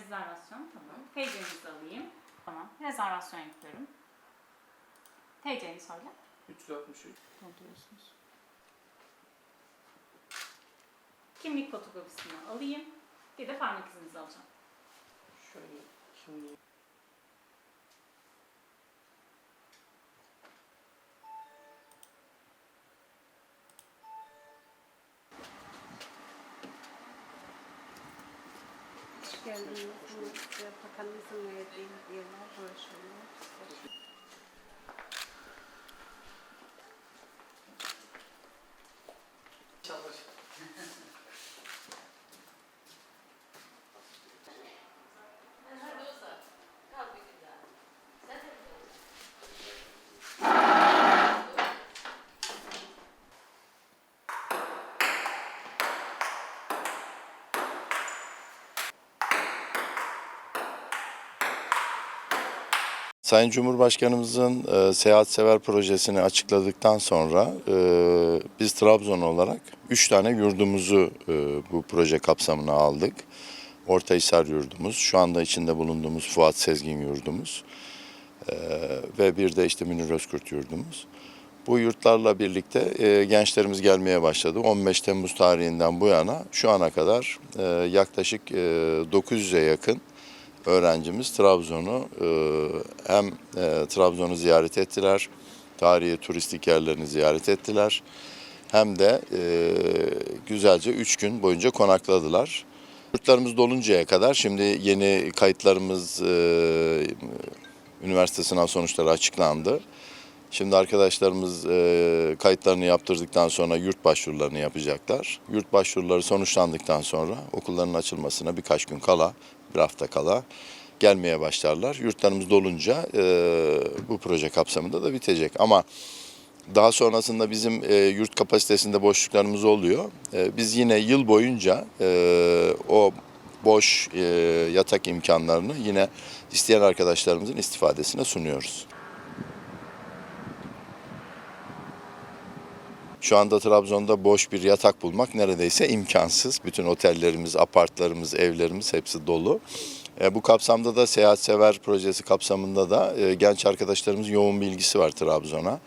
Rezervasyon, tamam. TC'nizi alayım. Tamam, rezervasyon yapıyorum. TC'ni söyle. 363. Dolduruyorsunuz. Kimlik fotokopisini alayım. Bir de parmak izinizi alacağım. Şöyle şimdi Size bakanımızın verdiği hediyeler, broşürler. Sayın Cumhurbaşkanımızın e, Seyahat Sever projesini açıkladıktan sonra e, biz Trabzon olarak 3 tane yurdumuzu e, bu proje kapsamına aldık. Ortahisar yurdumuz, şu anda içinde bulunduğumuz Fuat Sezgin yurdumuz e, ve bir de işte Münir Özkurt yurdumuz. Bu yurtlarla birlikte e, gençlerimiz gelmeye başladı. 15 Temmuz tarihinden bu yana şu ana kadar e, yaklaşık e, 900'e yakın öğrencimiz Trabzon'u e, hem e, Trabzon'u ziyaret ettiler, tarihi turistik yerlerini ziyaret ettiler. Hem de e, güzelce 3 gün boyunca konakladılar. Yurtlarımız doluncaya kadar şimdi yeni kayıtlarımız üniversite sınav sonuçları açıklandı. Şimdi arkadaşlarımız kayıtlarını yaptırdıktan sonra yurt başvurularını yapacaklar. Yurt başvuruları sonuçlandıktan sonra okulların açılmasına birkaç gün kala, bir hafta kala gelmeye başlarlar. Yurtlarımız dolunca e, bu proje kapsamında da bitecek. Ama daha sonrasında bizim e, yurt kapasitesinde boşluklarımız oluyor. E, biz yine yıl boyunca e, o boş e, yatak imkanlarını yine isteyen arkadaşlarımızın istifadesine sunuyoruz. Şu anda Trabzon'da boş bir yatak bulmak neredeyse imkansız. Bütün otellerimiz, apartlarımız, evlerimiz hepsi dolu. E, bu kapsamda da Seyahat Sever projesi kapsamında da e, genç arkadaşlarımızın yoğun bir ilgisi var Trabzon'a.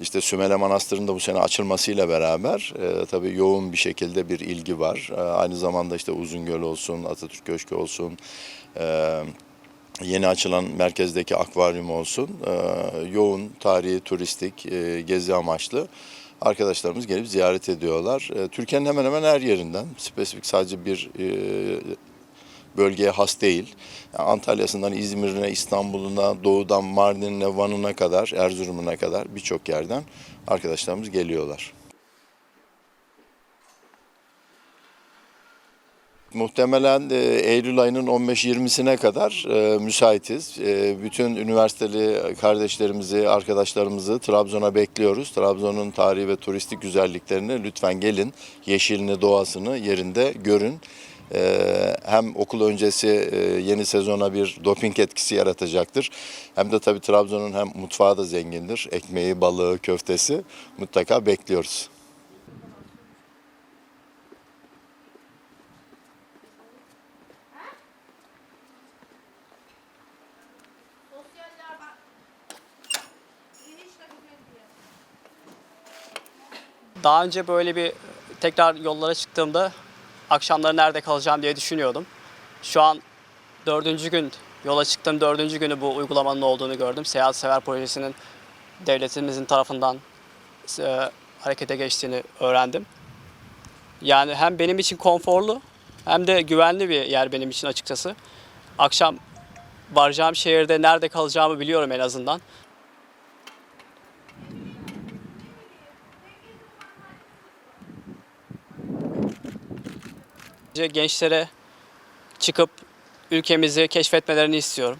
İşte Sümele Manastırı'nda bu sene açılmasıyla beraber e, tabii yoğun bir şekilde bir ilgi var. E, aynı zamanda işte Uzungöl olsun, Atatürk Köşkü olsun, e, yeni açılan merkezdeki akvaryum olsun, e, yoğun tarihi, turistik, e, gezi amaçlı arkadaşlarımız gelip ziyaret ediyorlar. E, Türkiye'nin hemen hemen her yerinden, spesifik sadece bir e, bölgeye has değil. Yani Antalya'sından İzmir'ine, İstanbul'una, doğudan Mardin'ine, Van'ına kadar, Erzurum'una kadar birçok yerden arkadaşlarımız geliyorlar. Muhtemelen e, Eylül ayının 15-20'sine kadar e, müsaitiz. E, bütün üniversiteli kardeşlerimizi, arkadaşlarımızı Trabzon'a bekliyoruz. Trabzon'un tarihi ve turistik güzelliklerini lütfen gelin, yeşilini, doğasını yerinde görün. E, hem okul öncesi e, yeni sezona bir doping etkisi yaratacaktır. Hem de tabii Trabzon'un hem mutfağı da zengindir. Ekmeği, balığı, köftesi mutlaka bekliyoruz. Daha önce böyle bir tekrar yollara çıktığımda akşamları nerede kalacağım diye düşünüyordum. Şu an dördüncü gün yola çıktım. Dördüncü günü bu uygulamanın olduğunu gördüm. Seyahat Sever Projesi'nin devletimizin tarafından e, harekete geçtiğini öğrendim. Yani hem benim için konforlu hem de güvenli bir yer benim için açıkçası. Akşam varacağım şehirde nerede kalacağımı biliyorum en azından. Gençlere çıkıp ülkemizi keşfetmelerini istiyorum.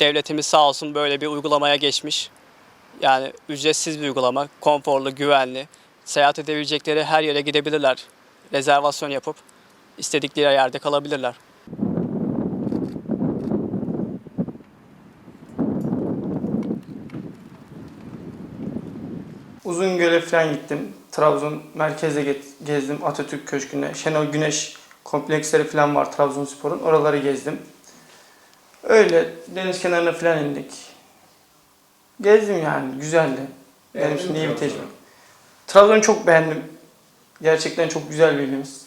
Devletimiz sağ olsun böyle bir uygulamaya geçmiş. Yani ücretsiz bir uygulama, konforlu, güvenli. Seyahat edebilecekleri her yere gidebilirler. Rezervasyon yapıp istedikleri yerde kalabilirler. Uzungöl'e falan gittim. Trabzon merkezde ge- gezdim. Atatürk Köşkü'nde. Şenol Güneş kompleksleri falan var Trabzonspor'un. Oraları gezdim. Öyle deniz kenarına falan indik. Gezdim yani. Güzeldi. Benim Beğendin için iyi bir tecrübe. Trabzon'u çok beğendim. Gerçekten çok güzel bir ilimiz.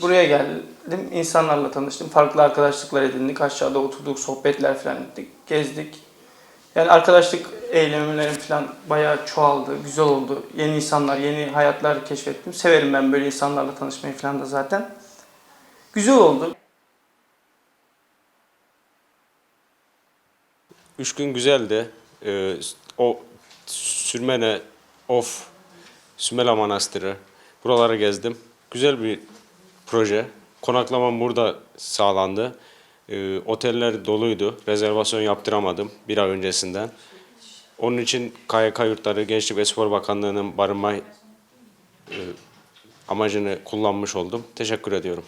Buraya geldim, insanlarla tanıştım, farklı arkadaşlıklar edindik, aşağıda oturduk, sohbetler falan ettik, gezdik. Yani arkadaşlık eylemlerim falan bayağı çoğaldı, güzel oldu. Yeni insanlar, yeni hayatlar keşfettim. Severim ben böyle insanlarla tanışmayı falan da zaten. Güzel oldu. Üç gün güzeldi. Ee, o Sürmene, Of, Sümela Manastırı. Buraları gezdim. Güzel bir proje. Konaklamam burada sağlandı. Ee, oteller doluydu. Rezervasyon yaptıramadım bir ay öncesinden. Onun için KYK Yurtları Gençlik ve Spor Bakanlığı'nın barınma e, amacını kullanmış oldum. Teşekkür ediyorum.